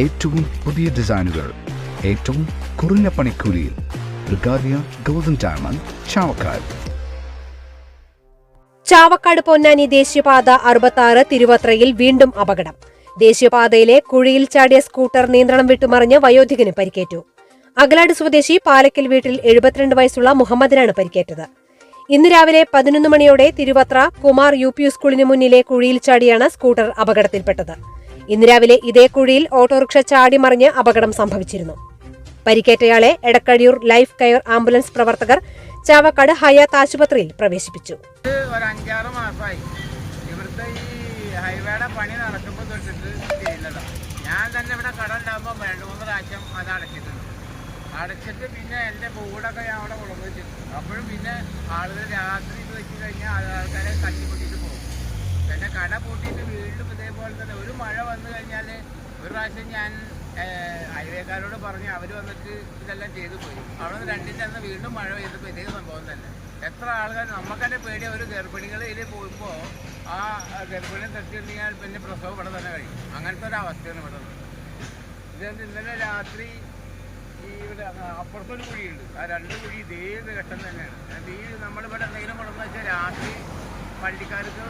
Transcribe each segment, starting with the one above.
ഏറ്റവും പുതിയ ഡിസൈനുകൾ ഏറ്റവും കുറഞ്ഞ പണിക്കൂലിയിൽ. Brigadia golden diamond Chavakkad. Chavakkad Ponnani ദേശീയപാത അറുപത്താറ് തിരുവത്രയിൽ വീണ്ടും അപകടം. ദേശീയപാതയിലെ കുഴിയിൽ ചാടിയ സ്കൂട്ടർ നിയന്ത്രണം വിട്ടുമറിഞ്ഞ് വയോധികന് പരിക്കേറ്റു. അഗലാട് സ്വദേശി പാലക്കൽ വീട്ടിൽ എഴുപത്തിരണ്ട് വയസ്സുള്ള മുഹമ്മദിനാണ് പരിക്കേറ്റത്. ഇന്ന് രാവിലെ പതിനൊന്ന് മണിയോടെ തിരുവത്ര കുമാർ യു പി സ്കൂളിന് മുന്നിലെ കുഴിയിൽ ചാടിയാണ് സ്കൂട്ടർ അപകടത്തിൽപ്പെട്ടത്. ഇന്ന് രാവിലെ ഇതേ കുഴിയിൽ ഓട്ടോറിക്ഷ ചാടി മറിഞ്ഞ് അപകടം സംഭവിച്ചിരുന്നു. പരിക്കേറ്റയാളെ എടക്കഴിയൂർ ലൈഫ് കെയർ ആംബുലൻസ് പ്രവർത്തകർ ചാവക്കാട് ഹയാത്ത് ആശുപത്രിയിൽ പ്രവേശിപ്പിച്ചു. ഒരു അഞ്ചാറ് ഈ പണി ഞാൻ തന്നെ ഇവിടെ അടച്ചിട്ട് പിന്നെ എന്റെ കൂടൊക്കെ ഞാൻ അവിടെ കൊണ്ടുവച്ചിട്ടുണ്ട് അപ്പോഴും പിന്നെ ആളുകൾ രാത്രി വെച്ച് കഴിഞ്ഞാൽ ആൾക്കാരെ കട്ടിപ്പൊട്ടിയിട്ട് പോകും. പിന്നെ കട പൂട്ടിയിട്ട് വീണ്ടും തന്നെ ഒരു മഴ വന്നു കഴിഞ്ഞാൽ ഒരു പ്രാവശ്യം ഞാൻ ഹൈവേക്കാരോട് പറഞ്ഞ് അവർ വന്നിട്ട് ഇതെല്ലാം ചെയ്തു പോയി. അവിടെ നിന്ന് രണ്ടിന്റെ അന്ന് വീണ്ടും മഴ പെയ്തപ്പോൾ ഇതേ സംഭവം തന്നെ. എത്ര ആൾക്കാർ നമുക്ക് പേടി ഒരു ഗർഭിണികൾ ഇതിൽ പോകുമ്പോൾ ആ ഗർഭിണി തട്ടിയിട്ടുണ്ടെങ്കിൽ പിന്നെ പ്രസവം ഇവിടെ തന്നെ കഴിയും. അങ്ങനത്തെ ഒരു അവസ്ഥയാണ് ഇവിടെ. ഇതെന്ത് ഇന്നലെ രാത്രി ഈ ഇവിടെ അപ്പുറത്തൊരു കുഴിയുണ്ട്. ആ രണ്ട് കുഴി ഇതേ ഘട്ടം തന്നെയാണ്. ഈ നമ്മളിവിടെ എന്തെങ്കിലും കൊണ്ടെന്ന് വെച്ചാൽ രാത്രി വണ്ടിക്കാർക്ക്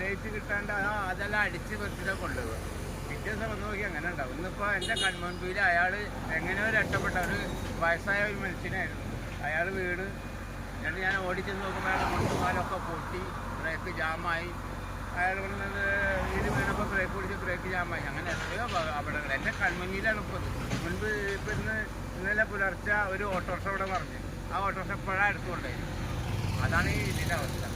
ലൈറ്റ് കിട്ടാണ്ട് അതെല്ലാം അടിച്ച് വെറുതെ കൊണ്ടുപോകുക പിറ്റേ ദിവസം നോക്കി അങ്ങനെ ഉണ്ടാവും. ഇന്നിപ്പോൾ എന്റെ കൺമുൻപിൽ അയാൾ എങ്ങനെയോ രക്ഷപ്പെട്ട. ഒരു വയസ്സായ ഒരു മനുഷ്യനായിരുന്നു. അയാൾ വീട് എന്നിട്ട് ഞാൻ ഓടിച്ചെന്ന് നോക്കുമ്പോൾ അയാളുടെ മുട്ടുകാലൊക്കെ പൊട്ടി. ബ്രേക്ക് ജാമായി. അയാൾ പറഞ്ഞത് വീട് വീണപ്പോൾ ബ്രേക്ക് പിടിച്ച് ബ്രേക്ക് ജാമായി. അങ്ങനെ എത്രയോ അപ- അപകടങ്ങൾ. എന്റെ കൺമുന്നിലാണ് ഇപ്പോൾ മുൻപ് ഇപ്പം ഇന്ന് ഇന്നലെ പുലർച്ചെ ഒരു ഓട്ടോറിക്ഷ ഇവിടെ പറഞ്ഞു ആ ഓട്ടോറിക്ഷ ഇപ്പോഴാണ് എടുത്തുകൊണ്ടായിരുന്നു അതാണ് ഇതിന്റെ അവസ്ഥ.